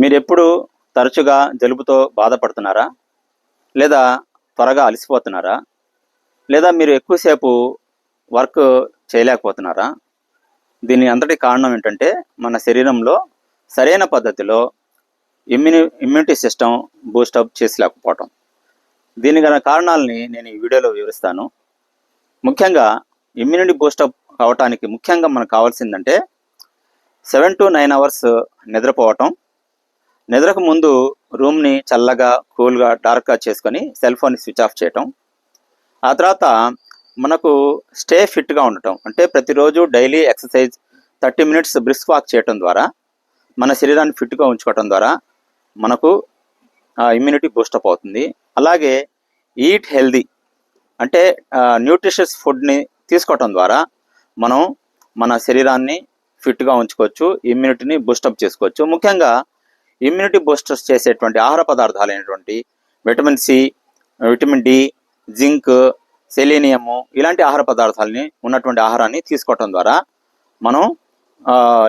మీరు ఎప్పుడు తరచుగా జలుబుతో బాధపడుతున్నారా? లేదా త్వరగా అలసిపోతున్నారా? లేదా మీరు ఎక్కువసేపు వర్క్ చేయలేకపోతున్నారా? దీని అంతటి కారణం ఏంటంటే మన శరీరంలో సరైన పద్ధతిలో ఇమ్యూని ఇమ్యూనిటీ సిస్టమ్ బూస్టప్ చేసలేకపోవటం. దీని గల కారణాలని నేను ఈ వీడియోలో వివరిస్తాను. ముఖ్యంగా ఇమ్యూనిటీ బూస్టప్ అవటానికి ముఖ్యంగా మనకు కావాల్సిందంటే సెవెన్ టు నైన్ అవర్స్ నిద్రపోవటం నిద్రకు ముందు రూమ్ని చల్లగా కూల్గా డార్క్గా చేసుకొని సెల్ ఫోన్ స్విచ్ ఆఫ్ చేయటం. ఆ తర్వాత మనకు స్టే ఫిట్గా ఉండటం. అంటే ప్రతిరోజు daily exercise thirty minutes brisk walk చేయటం ద్వారా మన శరీరాన్ని ఫిట్గా ఉంచుకోవటం ద్వారా మనకు ఇమ్యూనిటీ బూస్టప్ అవుతుంది. అలాగే ఈట్ హెల్దీ అంటే న్యూట్రిషియస్ ఫుడ్ని తీసుకోవటం ద్వారా మనం మన శరీరాన్ని ఫిట్గా ఉంచుకోవచ్చు ఇమ్యూనిటీని బూస్టప్ చేసుకోవచ్చు. ముఖ్యంగా ఇమ్యూనిటీ బూస్టర్స్ చేసేటువంటి ఆహార పదార్థాలు అయినటువంటి vitamin C vitamin D zinc selenium ఇలాంటి ఆహార పదార్థాలని ఉన్నటువంటి ఆహారాన్ని తీసుకోవటం ద్వారా మనం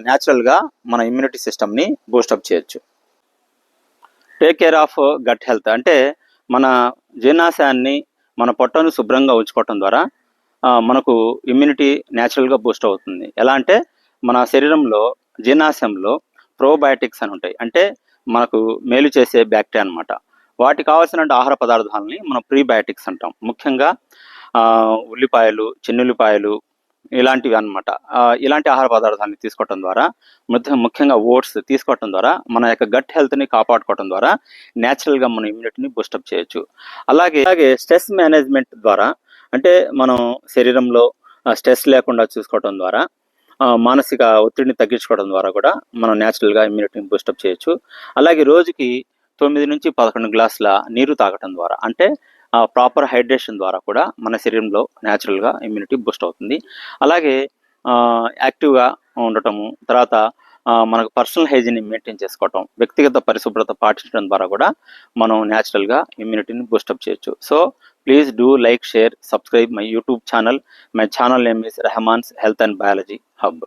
న్యాచురల్గా మన ఇమ్యూనిటీ సిస్టమ్ని బూస్టప్ చేయొచ్చు. Take care of gut health అంటే మన జీర్ణాశయాన్ని మన పొట్టను శుభ్రంగా ఉంచుకోవటం ద్వారా మనకు ఇమ్యూనిటీ న్యాచురల్గా బూస్ట్ అవుతుంది. ఎలా అంటే మన శరీరంలో జీర్ణాశయంలో ప్రోబయాటిక్స్ అని ఉంటాయి. అంటే మనకు మేలు చేసే బ్యాక్టీరియా అన్నమాట. వాటికి కావాల్సిన ఆహార పదార్థాలని మనం ప్రీబయాటిక్స్ అంటాం. ముఖ్యంగా ఆ, ఉల్లిపాయలు చిన్నుల్లిపాయలు ఇలాంటివి అన్నమాట. ఇలాంటి ఆహార పదార్థాన్ని తీసుకోవటం ద్వారా ముఖ్యంగా ఓట్స్ తీసుకోవటం ద్వారా మన యొక్క గట్ హెల్త్ని కాపాడుకోవటం ద్వారా న్యాచురల్గా మన ఇమ్యూనిటీని బూస్టప్ చేయొచ్చు. అలాగే అలాగే స్ట్రెస్ మేనేజ్మెంట్ ద్వారా అంటే మనం శరీరంలో స్ట్రెస్ లేకుండా చూసుకోవటం ద్వారా మానసిక ఒత్తిడిని తగ్గించుకోవడం ద్వారా కూడా మనం న్యాచురల్గా ఇమ్యూనిటీని బూస్టప్ చేయొచ్చు. అలాగే రోజుకి తొమ్మిది నుంచి పదకొండు గ్లాసుల నీరు తాగటం ద్వారా అంటే ప్రాపర్ హైడ్రేషన్ ద్వారా కూడా మన శరీరంలో న్యాచురల్గా ఇమ్యూనిటీ బూస్ట్ అవుతుంది. అలాగే యాక్టివ్గా ఉండటము తర్వాత మనకు పర్సనల్ హైజీని మెయింటైన్ చేసుకోవటం వ్యక్తిగత పరిశుభ్రత పాటించడం ద్వారా కూడా మనం న్యాచురల్గా ఇమ్యూనిటీని బూస్టప్ చేయొచ్చు. So Please do like, share, subscribe my YouTube channel. My channel name is Rahman's Health and Biology Hub.